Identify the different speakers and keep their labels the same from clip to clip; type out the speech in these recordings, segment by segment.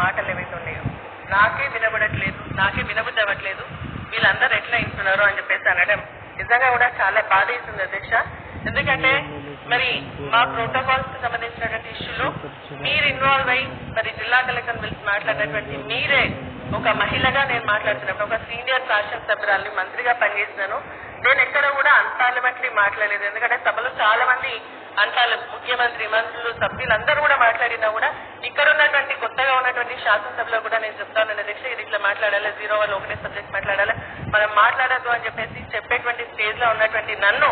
Speaker 1: మాటలు ఏవైతే ఉన్నాయో? నాకే వినబడట్లేదు నాకే వినబుద్ధి అవ్వట్లేదు వీళ్ళందరూ ఎట్లా ఇస్తున్నారు అని చెప్పేసి అనడం నిజంగా కూడా చాలా బాధేస్తుంది అధ్యక్ష. ఎందుకంటే మరి మా ప్రోటోకాల్స్కి సంబంధించినటువంటి ఇష్యూలో మీరు ఇన్వాల్వ్ అయ్యి మరి జిల్లా కలెక్టర్ పిలిచి మాట్లాడినటువంటి మీరే ఒక మహిళగా నేను మాట్లాడుతున్నాను ఒక సీనియర్ శాసనసభ్యురాల్ని మంత్రిగా పనిచేసినాను. నేను ఎక్కడ కూడా అన్పార్లమెంటరీ మాట్లాడలేదు. ఎందుకంటే సభలో చాలా మంది అంతాలు ముఖ్యమంత్రి మంత్రులు సభ్యులందరూ కూడా మాట్లాడినా కూడా ఇక్కడ ఉన్నటువంటి కొత్తగా ఉన్నటువంటి శాసనసభలో కూడా నేను చెప్తాను. అధ్యక్ష ఇది ఇట్లా మాట్లాడాలి జీరో వాళ్ళు ఒకటే సబ్జెక్ట్ మాట్లాడాలి. మనం మాట్లాడద్దు అని చెప్పేసి చెప్పేటువంటి స్టేజ్లో ఉన్నటువంటి నన్ను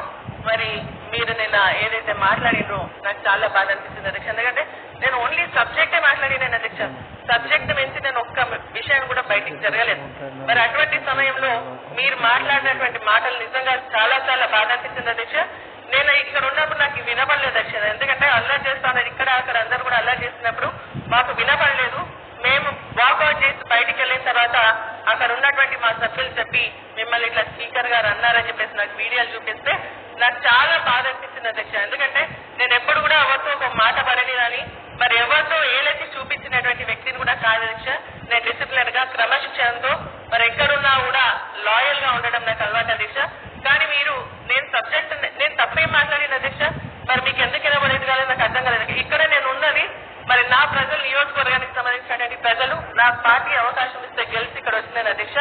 Speaker 1: మరి మీరు నిన్న ఏదైతే మాట్లాడినో నాకు చాలా బాధ అనిపిస్తుంది అధ్యక్ష. ఎందుకంటే నేను ఓన్లీ సబ్జెక్టే మాట్లాడినాను అధ్యక్ష. సబ్జెక్ట్ మించి నేను ఒక్క విషయం కూడా బయటికి జరగలేదు. మరి అటువంటి సమయంలో మీరు మాట్లాడినటువంటి మాటలు నిజంగా చాలా చాలా బాధ అనిపిస్తుంది అధ్యక్ష. నేను ఇక్కడ ఉన్నప్పుడు నాకు వినబడలేదు అధ్యక్ష. ఎందుకంటే అల్లరి చేస్తాను ఇక్కడ అక్కడ అందరూ కూడా అల్లరి చేసినప్పుడు మాకు వినపడలేదు మేము వాకౌట్ చేసి బయటికి వెళ్ళిన తర్వాత అక్కడ ఉన్నటువంటి మా సభ్యులు చెప్పి మిమ్మల్ని ఇట్లా స్పీకర్ గారు అన్నారని చెప్పేసి నాకు వీడియోలు చూపిస్తే నాకు చాలా బాధ అనిపించింది అధ్యక్ష. ఎందుకంటే నేను ఎప్పుడు కూడా ఎవరితో ఒక మాట పడని కానీ మరి ఎవరితో ఏలైతే చూపించినటువంటి వ్యక్తిని కూడా కాదు అధ్యక్ష. నేను డిసిప్లిన్గా క్రమశిక్షణతో మరి ఎక్కడున్నా కూడా లాయల్గా ఉండడం నాకు అలవాటు అధ్యక్ష. కానీ మీరు నేను సబ్జెక్ట్ నేను తప్పేం మాట్లాడిన అధ్యక్ష. మరి మీకు ఎందుకు వినబడేది కాదు నాకు అర్థం కాలేదు ఇక్కడ నేను ఉన్నది మరి నా ప్రజలు నియోజకవర్గానికి సంబంధించినటువంటి ప్రజలు నా పార్టీ అవకాశం ఇస్తే గెలిచి ఇక్కడ వచ్చిందని అధ్యక్ష.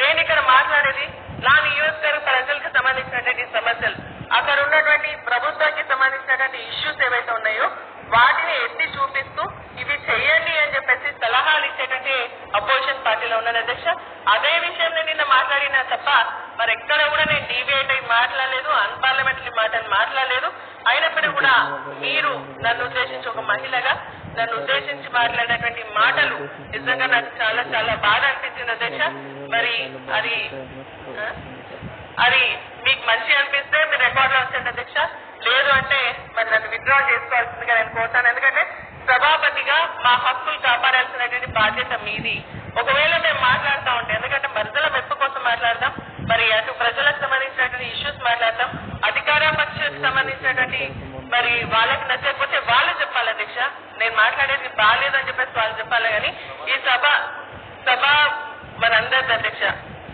Speaker 1: నేను ఇక్కడ మాట్లాడేది నా నియోజకవర్గ ప్రజలకు సంబంధించినటువంటి సమస్యలు. అక్కడ ఉన్నటువంటి ప్రభుత్వానికి సంబంధించినటువంటి ఇష్యూస్ ఏవైతే ఉన్నాయో వాటిని ఎత్తి చూపిస్తూ ఇవి చేయండి అని చెప్పేసి సలహాలు ఇచ్చేటువంటి అపోజిషన్ పార్టీలో ఉన్న అధ్యక్ష. అదే విషయం నేను నిన్న మాట్లాడినా తప్ప మరి ఎక్కడ కూడా నేను డీవియేట్ అయి మాట్లాడలేదు అన్పార్లమెంటరీ అని మాట్లాడలేదు. అయినప్పటికీ కూడా మీరు నన్ను ఉద్దేశించి ఒక మహిళగా నన్ను ఉద్దేశించి మాట్లాడేటువంటి మాటలు నిజంగా నాకు చాలా చాలా బాధ అనిపించింది అధ్యక్ష మరి అది అది మీకు మంచి అనిపిస్తే మీరు రికార్డ్లో ఉంచండి అధ్యక్ష లేదు అంటే మరి నన్ను విత్డ్రా చేసుకోవాల్సిందిగా నేను కోరుతాను. ఎందుకంటే సభాపతిగా మా హక్కులు కాపాడాల్సినటువంటి బాధ్యత మీది. ఒకవేళ మేము మాట్లాడుతూ ఉంటే ఎందుకంటే మరుదల మెప్పు కోసం మాట్లాడదాం మరి అటు ప్రజలకు సంబంధించినటువంటి ఇష్యూస్ మాట్లాడదాం అధికార పక్షానికి సంబంధించినటువంటి మరి వాళ్ళకి నచ్చకపోతే వాళ్ళు చెప్పాలి అధ్యక్ష నేను మాట్లాడేది బాగాలేదని చెప్పేసి వాళ్ళు చెప్పాలి కానీ ఈ సభ సభ మనందరిది అధ్యక్ష.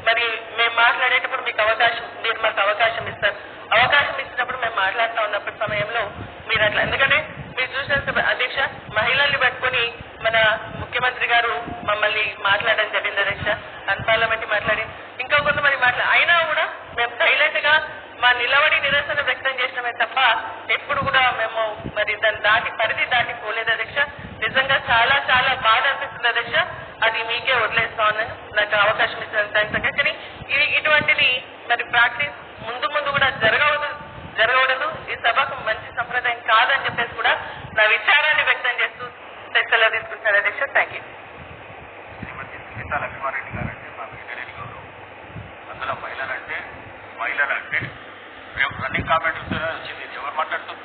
Speaker 1: మరి మేము మాట్లాడేటప్పుడు మీకు అవకాశం మీరు మాకు అవకాశం ఇస్తారు. అవకాశం ఇచ్చినప్పుడు మేము మాట్లాడుతూ ఉన్నప్పుడు సమయంలో మీరు అట్లా ఎందుకంటే మీరు చూసిన అధ్యక్ష మహిళల్ని పట్టుకొని మన ముఖ్యమంత్రి గారు మమ్మల్ని మాట్లాడడం జరిగింది అధ్యక్ష. అన్పార్లమెంట్ మాట్లాడి ఇంకా కొంతమంది మాట్లా అయినా కూడా మేము సైలెంట్గా మా నిలబడి నిరసన ఎప్పుడు కూడా మేము మరి దాన్ని దాటి పరిధి దాటి పోలేదు అధ్యక్ష. నిజంగా చాలా చాలా బాధ అనిపిస్తుంది అధ్యక్ష. అది మీకే వదిలేస్తా ఉన్నాను నాకు అవకాశం ఇచ్చిన థ్యాంక్స్ కానీ ఇటువంటిది మరి ప్రాక్టీస్ ముందు ముందు కూడా జరగవదు జరగకూడదు ఈ సభకు మంచి సంప్రదాయం కాదని చెప్పేసి కూడా నా విచారాన్ని వ్యక్తం చేస్తూ సెలవు తీసుకుంటాను అధ్యక్ష థ్యాంక్ యూ
Speaker 2: శ్రీమతి సునీత లక్ష్మారెడ్డి గారంటే మా వెంకటరెడ్డి గారు అందులో మహిళలంటే మహిళలంటే రేపు రన్నింగ్ కామెంట్ వచ్చింది ఇది ఎవరు మాట్లాడుతుంది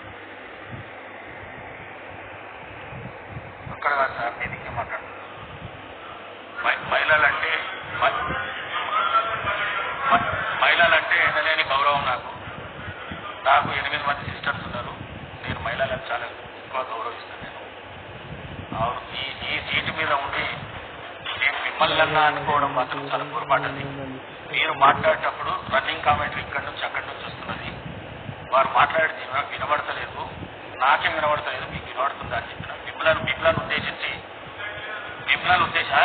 Speaker 2: అక్కడ కాదు సార్ నేను ఇంకే మాట్లాడుతున్నాను మహిళలంటే మహిళలంటే ఎనలేని గౌరవం నాకు. నాకు ఎనిమిది మంది సిస్టర్స్ ఉన్నారు. నేను మహిళలను చాలా ఎక్కువ గౌరవిస్తాను నేను. అవును ఈ ఈ సీటు మీద ఉండి నేను మిమ్మల్ని అన్నా అనుకోవడం మాత్రం చాలా పొరపాటు మీరు మాట్లాడేటప్పుడు రన్నింగ్ కామెంట్ సిగ్నల్ ఉద్దేశా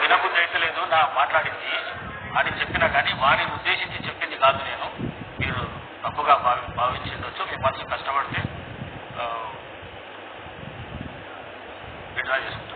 Speaker 2: వినబుద్ధి అయితే లేదు నా మాట్లాడింది. అని చెప్పినా కానీ వారిని ఉద్దేశించి చెప్పింది కాదు నేను. మీరు తప్పుగా భావి భావించిండొచ్చు మీ మనసు కష్టపడితే విడ్రా చేసుకుంటాను